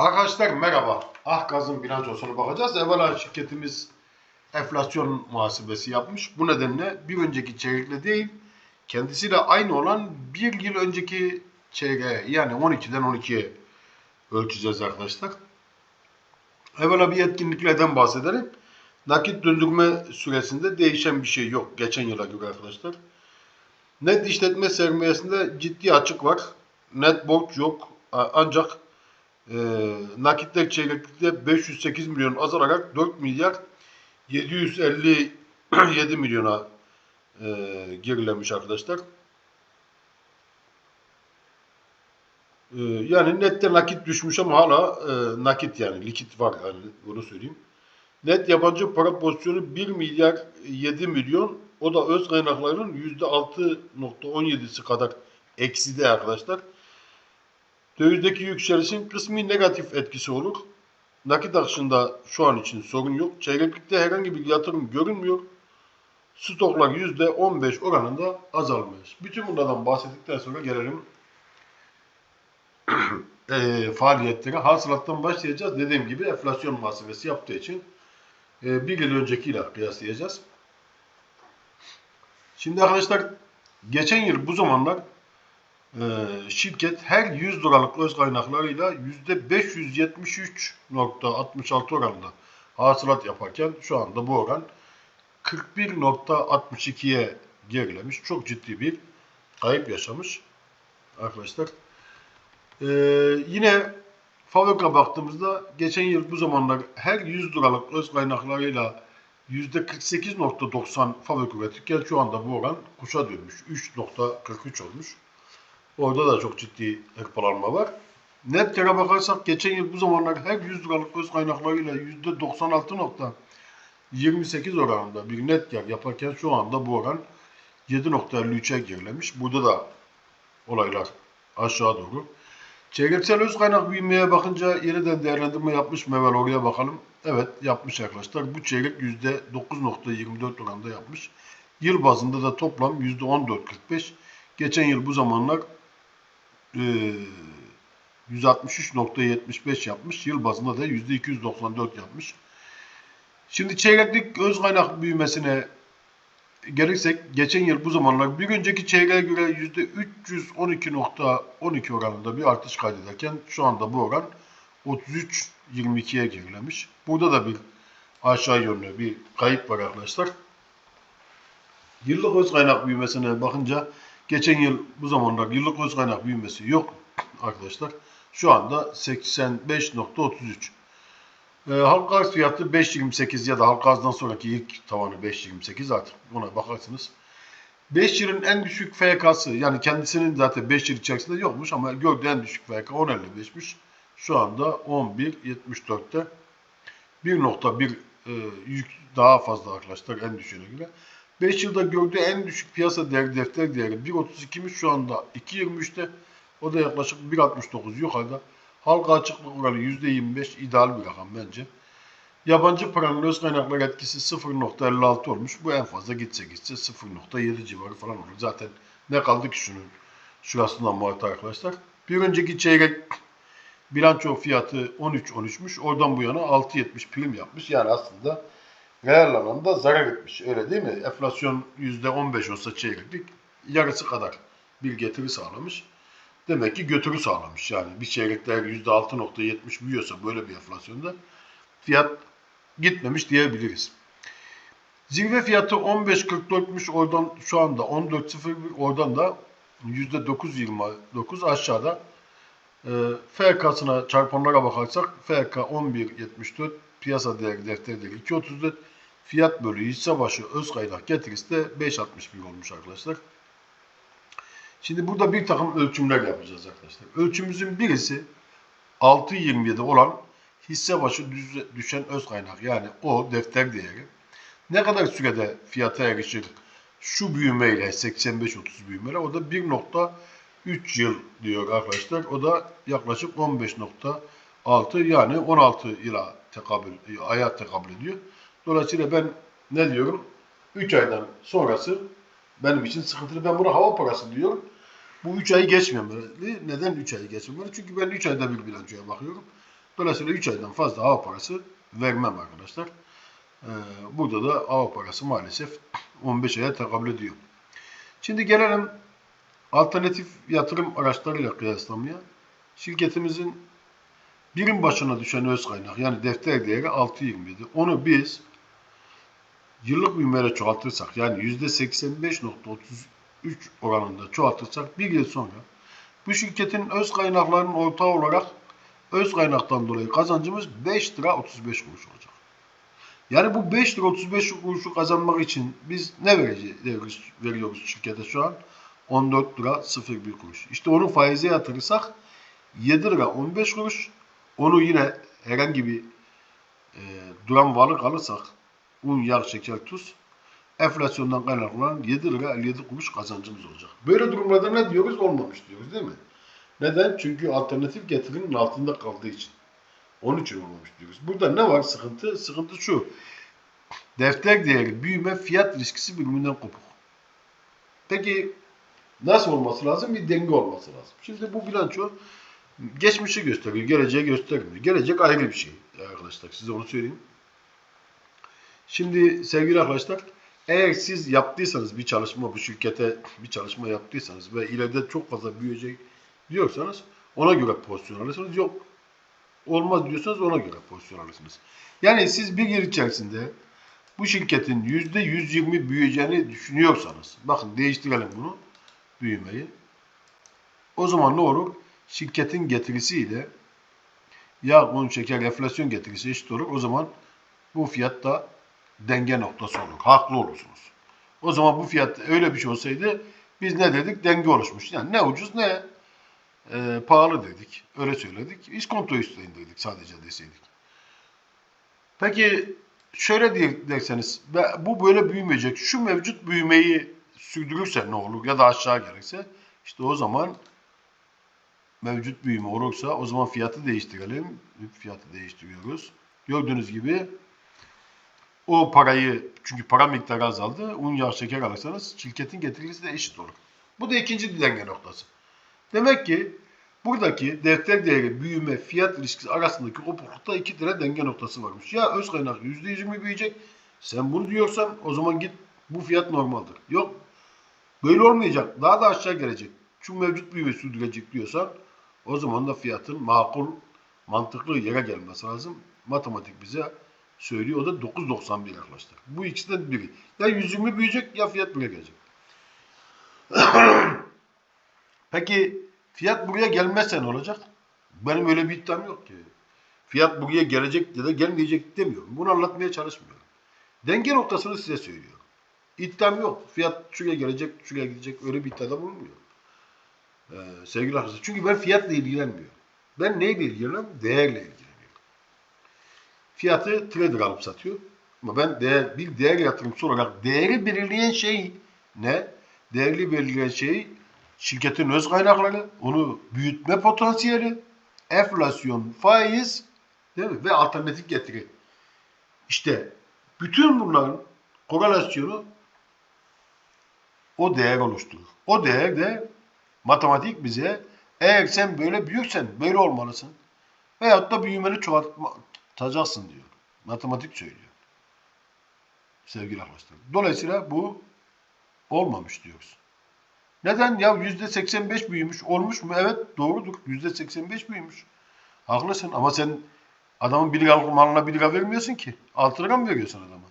Arkadaşlar merhaba. Ah gazın bilançosuna bakacağız. Evvela şirketimiz enflasyon muhasebesi yapmış. Bu nedenle bir önceki çeyrekle değil, kendisiyle aynı olan bir yıl önceki çeyreğe yani 12'den 12'ye ölçeceğiz arkadaşlar. Evvela bir etkinliklerden bahsedelim. Nakit döndürme süresinde değişen bir şey yok geçen yıla göre arkadaşlar. Net işletme sermayesinde ciddi açık var. Net borç yok. Ancak e, nakitler çeyreklikte 508 milyon azalarak 4 milyar 757 milyona e, gerilemiş arkadaşlar. E, yani nette nakit düşmüş ama hala e, nakit yani likit var yani bunu söyleyeyim. Net yabancı para pozisyonu 1 milyar 7 milyon. O da öz kaynaklarının %6.17'si kadar ekside arkadaşlar. Dövizdeki yükselişin kısmi negatif etkisi olur. Nakit akışında şu an için sorun yok. Çeyreklikte herhangi bir yatırım görünmüyor. Stoklar %15 oranında azalmış. Bütün bunlardan bahsettikten sonra gelelim eee faaliyetlere. Hasılattan başlayacağız. Dediğim gibi enflasyon muhasebesi yaptığı için e, bir yıl öncekiyle kıyaslayacağız. Şimdi arkadaşlar geçen yıl bu zamanlar e, şirket her 100 liralık öz kaynaklarıyla %573.66 oranında hasılat yaparken şu anda bu oran 41.62'ye gerilemiş. Çok ciddi bir kayıp yaşamış arkadaşlar. E, yine Fabrika baktığımızda geçen yıl bu zamanlar her 100 liralık öz kaynaklarıyla %48.90 fabrika üretirken şu anda bu oran kuşa dönmüş. 3.43 olmuş. Orada da çok ciddi hırpalanma var. Net kere bakarsak geçen yıl bu zamanlar her 100 liralık öz kaynaklarıyla %96.28 oranında bir net kar yaparken şu anda bu oran 7.53'e gerilemiş. Burada da olaylar aşağı doğru. Çeyreksel öz kaynak büyümeye bakınca yeniden değerlendirme yapmış mı? Evvel oraya bakalım. Evet yapmış arkadaşlar. Bu çeyrek %9.24 oranında yapmış. Yıl bazında da toplam %14.45. Geçen yıl bu zamanlar e, 163.75 yapmış. Yıl bazında da %294 yapmış. Şimdi çeyreklik öz kaynak büyümesine gelirsek geçen yıl bu zamanlar bir önceki çeyreğe göre %312.12 oranında bir artış kaydederken şu anda bu oran 33.22'ye gerilemiş. Burada da bir aşağı yönlü bir kayıp var arkadaşlar. Yıllık öz kaynak büyümesine bakınca geçen yıl bu zamanlar yıllık öz kaynak büyümesi yok arkadaşlar. Şu anda 85.33. E, halka arz fiyatı 5.28 ya da halka arzdan sonraki ilk tavanı 5.28 artık ona bakarsınız. 5 yılın en düşük FK'sı yani kendisinin zaten 5 yıl içerisinde yokmuş ama gördüğü en düşük FK 10.55'miş. Şu anda 11.74'te 1.1 e, yük daha fazla arkadaşlar en düşüğüne göre. 5 yılda gördüğü en düşük piyasa değeri defter değeri 1.32'miş şu anda 2.23'te. O da yaklaşık 1.69 yukarıda. Halka açıklık oranı %25 ideal bir rakam bence. Yabancı paranın öz kaynaklar etkisi 0.56 olmuş. Bu en fazla gitse gitse 0.7 civarı falan olur. Zaten ne kaldı ki şunun şurasından muhatap arkadaşlar. Bir önceki çeyrek bilanço fiyatı 13.13'müş. Oradan bu yana 6.70 prim yapmış. Yani aslında reel anlamda zarar etmiş. Öyle değil mi? Enflasyon %15 olsa çeyreklik yarısı kadar bir getiri sağlamış demek ki götürü sağlamış. Yani bir çeyrekte %6.70 büyüyorsa böyle bir enflasyonda fiyat gitmemiş diyebiliriz. Zirve fiyatı 15.44'müş oradan şu anda 14.01 oradan da %9.29 aşağıda. E, FK'sına çarpanlara bakarsak FK 11.74 piyasa değeri defter değeri 2.34 fiyat bölü hisse başı öz kaynak getirisi de 5.61 olmuş arkadaşlar. Şimdi burada bir takım ölçümler yapacağız arkadaşlar. Ölçümüzün birisi 6.27 olan hisse başı düşen öz kaynak yani o defter değeri. Ne kadar sürede fiyata erişir şu büyümeyle 85-30 büyümeyle o da 1.3 yıl diyor arkadaşlar. O da yaklaşık 15.6 yani 16 yıla tekabül, aya tekabül ediyor. Dolayısıyla ben ne diyorum? 3 aydan sonrası benim için sıkıntılı. Ben buna hava parası diyorum. Bu 3 ayı geçmemeli. Neden 3 ayı geçmemeli? Çünkü ben 3 ayda bir bilançoya bakıyorum. Dolayısıyla 3 aydan fazla hava parası vermem arkadaşlar. Ee, burada da hava parası maalesef 15 aya tekabül ediyor. Şimdi gelelim alternatif yatırım araçlarıyla kıyaslamaya. Şirketimizin birim başına düşen öz kaynak yani defter değeri 6.27. Onu biz yıllık büyümeyle çoğaltırsak yani %85.33 oranında çoğaltırsak bir yıl sonra bu şirketin öz kaynaklarının ortağı olarak öz kaynaktan dolayı kazancımız 5 lira 35 kuruş olacak. Yani bu 5 lira 35 kuruşu kazanmak için biz ne vereceğiz, veriyoruz şirkete şu an? 14 lira 01 kuruş. İşte onu faize yatırırsak 7 lira 15 kuruş. Onu yine herhangi bir e, duran varlık alırsak un, yağ, şeker, tuz enflasyondan kaynaklanan 7 lira 57 kuruş kazancımız olacak. Böyle durumlarda ne diyoruz? Olmamış diyoruz değil mi? Neden? Çünkü alternatif getirinin altında kaldığı için. Onun için olmamış diyoruz. Burada ne var sıkıntı? Sıkıntı şu. Defter değeri büyüme fiyat riskisi birbirinden kopuk. Peki nasıl olması lazım? Bir denge olması lazım. Şimdi bu bilanço geçmişi gösteriyor, geleceği göstermiyor. Gelecek ayrı bir şey arkadaşlar. Size onu söyleyeyim. Şimdi sevgili arkadaşlar, eğer siz yaptıysanız bir çalışma, bu şirkete bir çalışma yaptıysanız ve ileride çok fazla büyüyecek diyorsanız ona göre pozisyon alırsınız. Yok olmaz diyorsanız ona göre pozisyon alırsınız. Yani siz bir yıl içerisinde bu şirketin yüzde 120 büyüyeceğini düşünüyorsanız, bakın değiştirelim bunu, büyümeyi. O zaman ne olur? Şirketin getirisiyle yağ, un, şeker, enflasyon getirisi eşit olur. O zaman bu fiyatta denge noktası olur. Haklı olursunuz. O zaman bu fiyat öyle bir şey olsaydı biz ne dedik? Denge oluşmuş. Yani ne ucuz ne e, pahalı dedik. Öyle söyledik. İskonto üstüne indirdik sadece deseydik. Peki şöyle diye derseniz bu böyle büyümeyecek. Şu mevcut büyümeyi sürdürürse ne olur ya da aşağı gelirse işte o zaman mevcut büyüme olursa o zaman fiyatı değiştirelim. Fiyatı değiştiriyoruz. Gördüğünüz gibi o parayı çünkü para miktarı azaldı. Un, yağ, şeker alırsanız şirketin getirisi de eşit olur. Bu da ikinci denge noktası. Demek ki buradaki defter değeri büyüme fiyat ilişkisi arasındaki kopuklukta iki tane denge noktası varmış. Ya öz kaynak %20 büyüyecek. Sen bunu diyorsan o zaman git bu fiyat normaldir. Yok böyle olmayacak. Daha da aşağı gelecek. Şu mevcut büyüme sürdürecek diyorsan o zaman da fiyatın makul, mantıklı yere gelmesi lazım. Matematik bize söylüyor. O da 9.91 arkadaşlar. Bu ikisinden biri. Ya 120 büyüyecek ya fiyat buraya gelecek. Peki fiyat buraya gelmezse ne olacak? Benim öyle bir iddiam yok ki. Fiyat buraya gelecek ya da gelmeyecek demiyorum. Bunu anlatmaya çalışmıyorum. Denge noktasını size söylüyorum. İddiam yok. Fiyat şuraya gelecek, şuraya gidecek. Öyle bir iddiada bulunmuyor. Ee, sevgili arkadaşlar. Çünkü ben fiyatla ilgilenmiyorum. Ben neyle ilgileniyorum? Değerle ilgileniyorum. Fiyatı trader alıp satıyor. Ama ben değer, bir değer yatırımcısı olarak değeri belirleyen şey ne? Değerli belirleyen şey şirketin öz kaynakları, onu büyütme potansiyeli, enflasyon, faiz değil mi? ve alternatif getiri. İşte bütün bunların korelasyonu o değer oluşturur. O değer de matematik bize eğer sen böyle büyüksen böyle olmalısın. Veyahut da büyümeni çoğaltacaksın diyor. Matematik söylüyor. Sevgili arkadaşlar. Dolayısıyla bu olmamış diyoruz. Neden? Ya yüzde 85 büyümüş. Olmuş mu? Evet doğrudur. Yüzde 85 büyümüş. Haklısın ama sen adamın 1 liralık malına 1 lira vermiyorsun ki. 6 lira mı veriyorsun adama?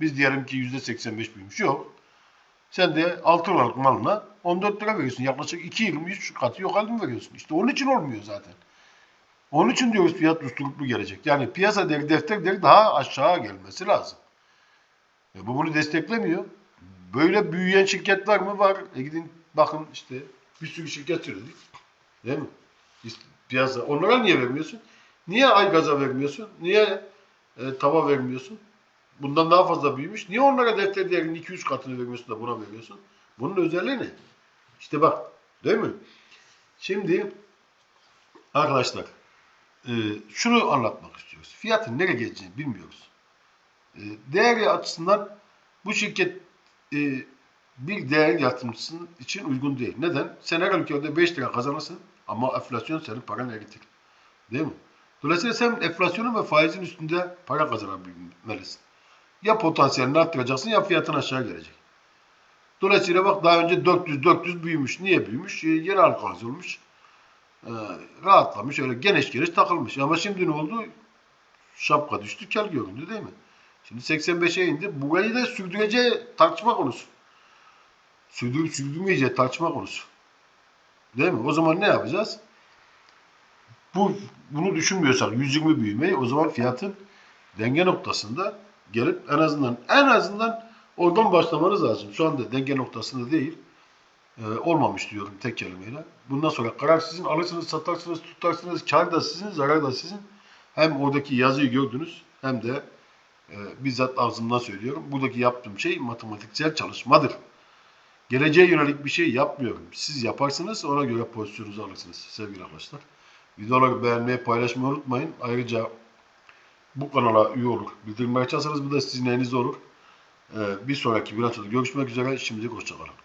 Biz diyelim ki yüzde 85 büyümüş. Yok. Sen de 6 liralık malına 14 lira veriyorsun. Yaklaşık 2.23 katı yok halde mi veriyorsun? İşte onun için olmuyor zaten. Onun için diyoruz fiyat usturuplu gelecek. Yani piyasa değeri, defter değeri daha aşağı gelmesi lazım. E bu bunu desteklemiyor. Böyle büyüyen şirket var mı? Var. E gidin bakın işte bir sürü şirket söyledik. Değil mi? Piyasa. Onlara niye vermiyorsun? Niye ay gaza vermiyorsun? Niye e, tava vermiyorsun? Bundan daha fazla büyümüş. Niye onlara defter değerinin 2-3 katını vermiyorsun da buna veriyorsun? Bunun özelliği ne? İşte bak. Değil mi? Şimdi arkadaşlar e, şunu anlatmak istiyoruz. Fiyatın nereye geleceğini bilmiyoruz. E, değeri açısından bu şirket e, bir değer yatırımcısının için uygun değil. Neden? Sen her ülkede 5 lira kazanırsın ama enflasyon senin paranı eritir. Değil mi? Dolayısıyla sen enflasyonun ve faizin üstünde para kazanabilmelisin. Ya potansiyelini arttıracaksın ya fiyatın aşağı gelecek. Dolayısıyla bak daha önce 400-400 büyümüş. Niye büyümüş? Ee, Yeni alkalize olmuş. Ee, rahatlamış. Öyle geniş geniş takılmış. Ama şimdi ne oldu? Şapka düştü, kel göründü değil mi? Şimdi 85'e indi. Burayı da sürdüreceği tartışma konusu. Sürdürüp sürdürmeyeceği tartışma konusu. Değil mi? O zaman ne yapacağız? Bu bunu düşünmüyorsak 120 büyümeyi o zaman fiyatın denge noktasında gelip en azından en azından oradan başlamanız lazım. Şu anda denge noktasında değil. Ee, olmamış diyorum tek kelimeyle. Bundan sonra karar sizin. Alırsınız, satarsınız, tutarsınız. Kar da sizin, zarar da sizin. Hem oradaki yazıyı gördünüz hem de e, bizzat ağzımdan söylüyorum. Buradaki yaptığım şey matematiksel çalışmadır. Geleceğe yönelik bir şey yapmıyorum. Siz yaparsınız ona göre pozisyonunuzu alırsınız sevgili arkadaşlar. Videoları beğenmeyi, paylaşmayı unutmayın. Ayrıca bu kanala üye olur. Bildirimleri açarsanız bu da sizin elinizde olur. Ee, bir sonraki videoda görüşmek üzere. Şimdilik hoşçakalın.